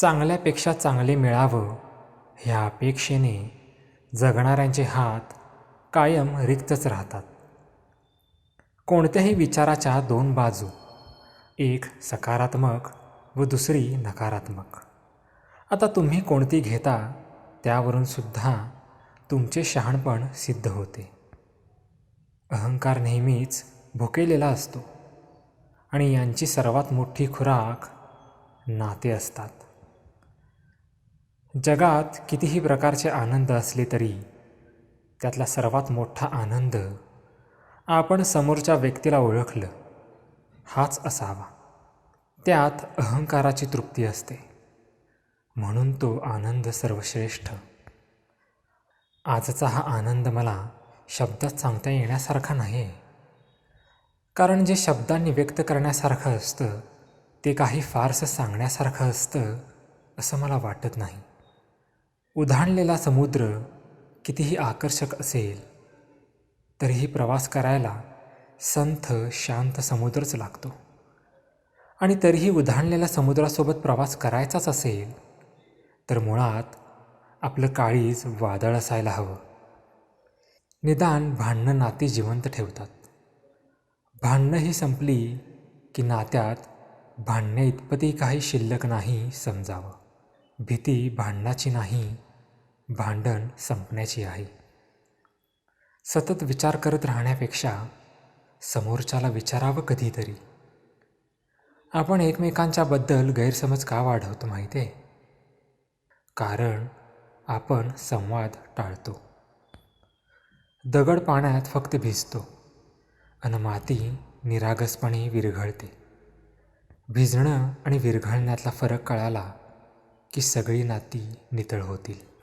चांगल्यापेक्षा चांगले मिळावं ह्या अपेक्षेने जगणाऱ्यांचे हात कायम रिक्तच राहतात. कोणत्याही विचाराच्या दोन बाजू एक सकारात्मक व दुसरी नकारात्मक. आता तुम्ही कोणती घेता त्यावरून सुद्धा तुमचे शहाणपण सिद्ध होते. अहंकार नेहमीच भुकेलेला असतो आणि यांची सर्वात मोठी खुराक नाते असतात. जगात कितीही प्रकारचे आनंद असले तरी त्यातला सर्वात मोठा आनंद आपण समोरच्या व्यक्तीला ओळखलं हाच असावा. त्यात अहंकाराची तृप्ती असते. म्हणून तो आनंद सर्वश्रेष्ठ. आजचा हा आनंद मला शब्दात सांगता येण्यासारखा नाही. कारण जे शब्दांनी व्यक्त करण्यासारखं असतं ते काही फारसं सांगण्यासारखं असतं असं मला वाटत नाही. उधाणलेला समुद्र कितीही आकर्षक असेल तरीही प्रवास करायला संथ शांत समुद्रच लागतो. आणि तरीही उधाणलेल्या समुद्रासोबत प्रवास करायचाच असेल तर मुळात आपलं काळीज वादळ असायला हवं. निदान भांडणं नाती जिवंत ठेवतात. भांडणं ही संपली की नात्यात भांडण्या इतपतही काही शिल्लक नाही समजावं. भीती भांडणाची नाही भांडण संपण्याची आहे. सतत विचार करत राहण्यापेक्षा समोरच्याला विचारावं कधीतरी. आपण एकमेकांच्याबद्दल गैरसमज का वाढवतो माहिती आहे? कारण आपण संवाद टाळतो. दगड पाण्यात फक्त भिजतो आणि माती निरागसपणे विरघळते. भिजणं आणि विरघळण्यातला फरक कळाला की सगळी नाती नितळ होतील.